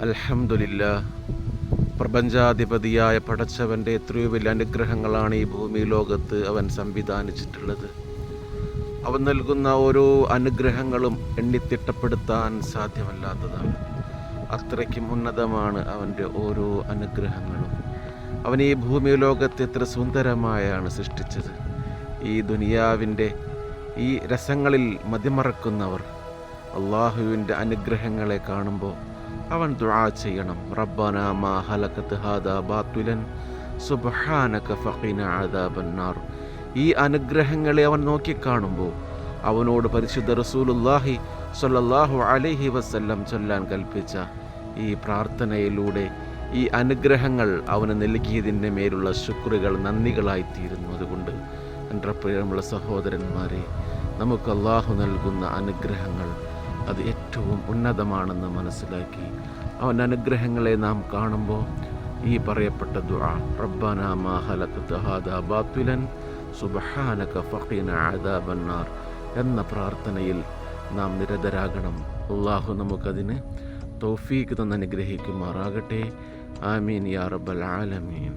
അൽഹംദുലില്ല പ്രപഞ്ചാധിപതിയായ പടച്ചവന്റെ എത്രയോ വലിയ അനുഗ്രഹങ്ങളാണ് ഈ ഭൂമി ലോകത്ത് അവൻ സംവിധാനിച്ചിട്ടുള്ളത്. അവൻ നൽകുന്ന ഓരോ അനുഗ്രഹങ്ങളും എണ്ണിത്തിട്ടപ്പെടുത്താൻ സാധ്യമല്ലാത്തതാണ്. അത്രയ്ക്കും ഉന്നതമാണ് അവന്റെ ഓരോ അനുഗ്രഹങ്ങളും. അവൻ ഈ ഭൂമി ലോകത്തെ എത്ര സുന്ദരമായാണ് സൃഷ്ടിച്ചത്. ഈ ദുനിയാവിന്റെ ഈ രസങ്ങളിൽ മതിമറക്കുന്നവർ അള്ളാഹുവിന്റെ അനുഗ്രഹങ്ങളെ കാണുമ്പോൾ അവൻ ദുആ ചെയ്യണം. റബ്ബന മാ ഹലകത്ത് ഹാദാ ബാത്തുലൻ സുബ്ഹാനക ഫഖിന അദാബന്നാർ ഈ അനുഗ്രഹങ്ങളെ അവൻ നോക്കിക്കാണുമ്പോൾ അവനോട് പരിശുദ്ധ റസൂലുല്ലാഹി സ്വല്ലല്ലാഹു അലൈഹി വസല്ലം ചൊല്ലാൻ കൽപ്പിച്ച ഈ പ്രാർത്ഥനയിലൂടെ ഈ അനുഗ്രഹങ്ങൾ അവന് നൽകിയതിന്റെ മേലുള്ള ശുക്രുകൾ നന്ദികളായിത്തീരുന്നു അതുകൊണ്ട് എന്റെ പ്രിയമുള്ള സഹോദരന്മാരെ നമുക്ക് അള്ളാഹു നൽകുന്ന അനുഗ്രഹങ്ങൾ അത് ഏറ്റവും ഉന്നതമാണെന്ന് മനസ്സിലാക്കി. അവന്റെ അനുഗ്രഹങ്ങളെ നാം കാണുമ്പോൾ ഈ പറയപ്പെട്ട ദുആ റബ്ബന മാ സുബ്ഹാനക എന്ന പ്രാർത്ഥനയിൽ നാം നിരതരാകണം. അള്ളാഹു നമുക്കതിന് തൗഫീഖ് തന്നനുഗ്രഹിക്കുമാറാകട്ടെ. ആമീൻ യാ റബ്ബൽ ആലമീൻ.